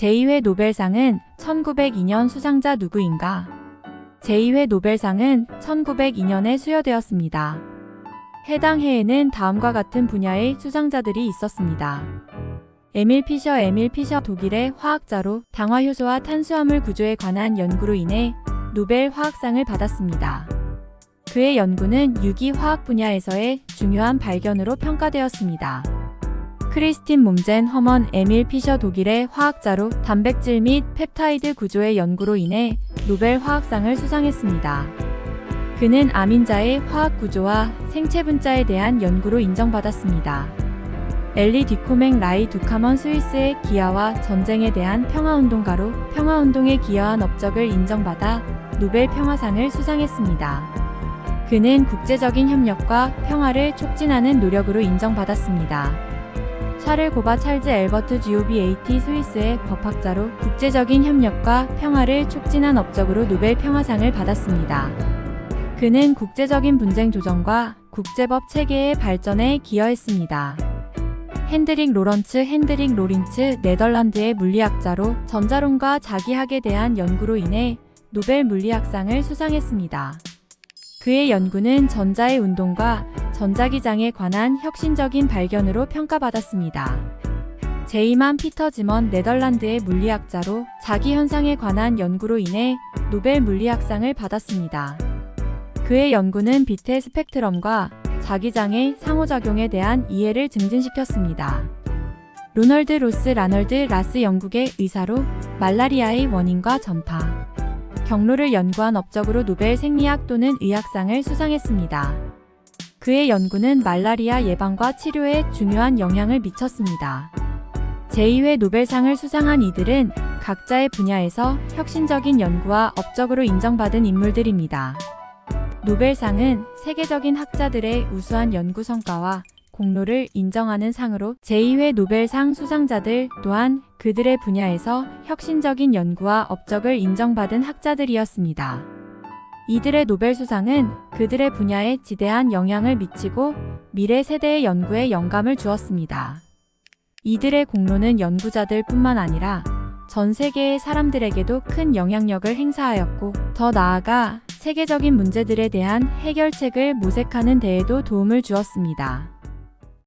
제2회 노벨상은 1902년 수상자 누구인가? 제2회 노벨상은 1902년에 수여되었습니다. 해당 해에는 다음과 같은 분야의 수상자들이 있었습니다. 에밀 피셔 에밀 피셔 독일의 화학자로 당화효소와 탄수화물 구조에 관한 연구로 인해 노벨 화학상을 받았습니다. 그의 연구는 유기 화학 분야에서의 중요한 발견으로 평가되었습니다. 크리스틴 몸젠 허먼 에밀 피셔 독일의 화학자로 단백질 및 펩타이드 구조의 연구로 인해 노벨 화학상을 수상했습니다. 그는 암인자의 화학 구조와 생체 분자에 대한 연구로 인정받았습니다. 엘리 디코맹 라이 두카먼 스위스의 기아와 전쟁에 대한 평화운동가로 평화운동에 기여한 업적을 인정받아 노벨 평화상을 수상했습니다. 그는 국제적인 협력과 평화를 촉진하는 노력으로 인정받았습니다. 샤를 고바 찰즈 엘버트 GOBAT 스위스의 법학자로 국제적인 협력과 평화를 촉진한 업적으로 노벨 평화상을 받았습니다. 그는 국제적인 분쟁 조정과 국제법 체계의 발전에 기여했습니다. 핸드릭 로런츠 핸드릭 로린츠 네덜란드의 물리학자로 전자론과 자기학에 대한 연구로 인해 노벨 물리학상을 수상했습니다. 그의 연구는 전자의 운동과 전자기장에 관한 혁신적인 발견으로 평가받았습니다. 제이만 피터 지먼 네덜란드의 물리학자로 자기 현상에 관한 연구로 인해 노벨 물리학상을 받았습니다. 그의 연구는 빛의 스펙트럼과 자기장의 상호작용에 대한 이해를 증진시켰습니다. 로널드 로스 라널드 라스 영국의 의사로 말라리아의 원인과 전파, 경로를 연구한 업적으로 노벨 생리학 또는 의학상을 수상했습니다. 그의 연구는 말라리아 예방과 치료에 중요한 영향을 미쳤습니다. 제2회 노벨상을 수상한 이들은 각자의 분야에서 혁신적인 연구와 업적으로 인정받은 인물들입니다. 노벨상은 세계적인 학자들의 우수한 연구 성과와 공로를 인정하는 상으로 제2회 노벨상 수상자들 또한 그들의 분야에서 혁신적인 연구와 업적을 인정받은 학자들이었습니다. 이들의 노벨 수상은 그들의 분야에 지대한 영향을 미치고 미래 세대의 연구에 영감을 주었습니다. 이들의 공로는 연구자들 뿐만 아니라 전 세계의 사람들에게도 큰 영향력을 행사하였고 더 나아가 세계적인 문제들에 대한 해결책을 모색하는 데에도 도움을 주었습니다.